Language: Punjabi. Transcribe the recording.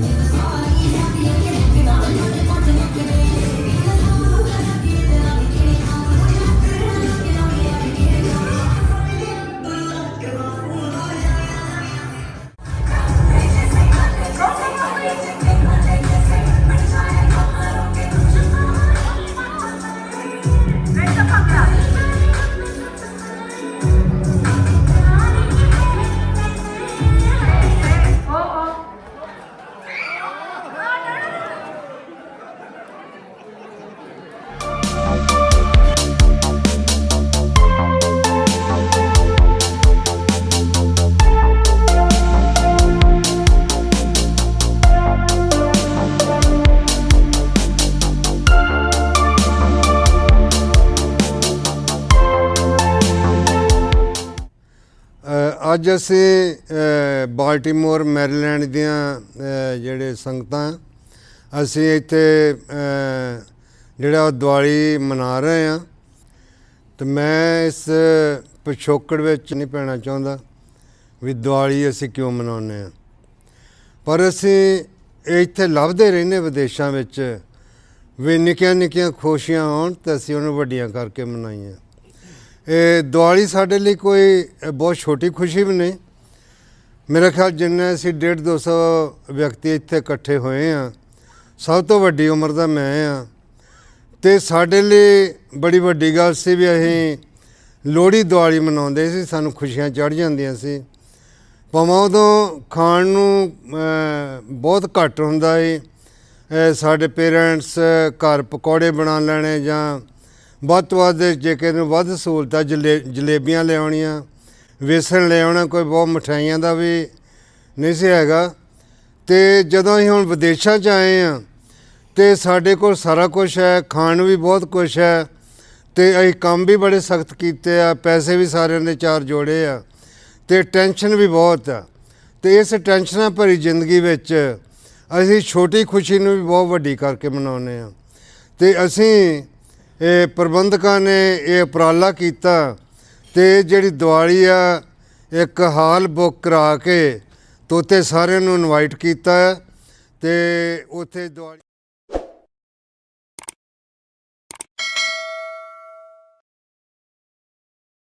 i'm Yeah. ਅੱਜ ਅਸੀਂ ਅ, ਬਾਲਟਿਮੋਰ ਮੈਰੀਲੈਂਡ ਦੀਆਂ ਜਿਹੜੇ ਸੰਗਤਾਂ ਅਸੀਂ ਇੱਥੇ ਜਿਹੜਾ ਉਹ ਦੀਵਾਲੀ ਮਨਾ ਰਹੇ ਹਾਂ। ਤੇ ਮੈਂ ਇਸ ਪਿਛੋਕੜ ਵਿੱਚ ਨਹੀਂ ਪੈਣਾ ਚਾਹੁੰਦਾ ਵੀ ਦੀਵਾਲੀ ਅਸੀਂ ਕਿਉਂ ਮਨਾਉਂਦੇ ਹਾਂ। ਪਰ ਅਸੀਂ ਇੱਥੇ ਲੱਭਦੇ ਰਹਿੰਦੇ ਵਿਦੇਸ਼ਾਂ ਵਿੱਚ ਵੀ ਨਿੱਕੀਆਂ ਨਿੱਕੀਆਂ ਖੁਸ਼ੀਆਂ ਹੋਣ ਤੇ ਅਸੀਂ ਉਹਨੂੰ ਵੱਡੀਆਂ ਕਰਕੇ ਮਨਾਈਆਂ। ਇਹ ਦੀਵਾਲੀ ਸਾਡੇ ਲਈ ਕੋਈ ਬਹੁਤ ਛੋਟੀ ਖੁਸ਼ੀ ਵੀ ਨਹੀਂ। ਮੇਰੇ ਖਿਆਲ ਜਿੰਨੇ ਅਸੀਂ 1.5 200 ਵਿਅਕਤੀ ਇੱਥੇ ਇਕੱਠੇ ਹੋਏ ਆ ਸਭ ਤੋਂ ਵੱਡੀ ਉਮਰ ਦਾ ਮੈਂ ਆ ਤੇ ਸਾਡੇ ਲਈ ਬੜੀ ਵੱਡੀ ਗੱਲ ਸੀ ਵੀ ਅਸੀਂ ਲੋਹੜੀ ਦੀਵਾਲੀ ਮਨਾਉਂਦੇ ਸੀ, ਸਾਨੂੰ ਖੁਸ਼ੀਆਂ ਚੜ ਜਾਂਦੀਆਂ ਸੀ। ਭਾਵੇਂ ਉਦੋਂ ਖਾਣ ਨੂੰ ਬਹੁਤ ਘੱਟ ਹੁੰਦਾ ਏ ਸਾਡੇ ਪੇਰੈਂਟਸ ਘਰ ਪਕੌੜੇ ਬਣਾ ਲੈਣੇ ਜਾਂ ਵੱਧ ਤੋਂ ਵੱਧ ਜੇ ਕਿਸੇ ਨੂੰ ਵੱਧ ਸਹੂਲਤਾਂ ਜਲੇ, ਜਲੇਬੀਆਂ ਲਿਆਉਣੀਆਂ ਵੇਸਣ ਲਿਆਉਣਾ ਕੋਈ ਬਹੁਤ ਮਠਿਆਈਆਂ ਦਾ ਵੀ ਨਹੀਂ ਸੀ ਹੈਗਾ। ਤੇ ਜਦੋਂ ਅਸੀਂ ਹੁਣ ਵਿਦੇਸ਼ਾਂ 'ਚ ਆਏ ਆ, ਤੇ ਸਾਡੇ ਕੋਲ ਸਾਰਾ ਕੁਝ ਹੈ, ਖਾਣ ਵੀ ਬਹੁਤ ਕੁਝ ਹੈ, ਤੇ ਅਸੀਂ ਕੰਮ ਵੀ ਬੜੇ ਸਖਤ ਕੀਤੇ ਆ, ਪੈਸੇ ਵੀ ਸਾਰਿਆਂ ਦੇ ਚਾਰ ਜੋੜੇ ਆ, ਤੇ ਟੈਨਸ਼ਨ ਵੀ ਬਹੁਤ ਆ। ਤੇ ਇਸ ਟੈਨਸ਼ਨਾਂ ਭਰੀ ਜ਼ਿੰਦਗੀ ਵਿੱਚ ਅਸੀਂ ਛੋਟੀ ਖੁਸ਼ੀ ਨੂੰ ਵੀ ਬਹੁਤ ਵੱਡੀ ਕਰਕੇ ਮਨਾਉਂਦੇ ਆ। ਤੇ ਅਸੀਂ ਇਹ ਪ੍ਰਬੰਧਕਾਂ ਨੇ ਇਹ ਉਪਰਾਲਾ ਕੀਤਾ ਤੇ ਜਿਹੜੀ ਦੀਵਾਲੀ ਆ, ਇੱਕ ਹਾਲ ਬੁੱਕ ਕਰਾ ਕੇ ਤੋਤੇ ਸਾਰਿਆਂ ਨੂੰ ਇਨਵਾਈਟ ਕੀਤਾ ਹੈ ਤੇ ਉੱਥੇ ਦੀਵਾਲੀ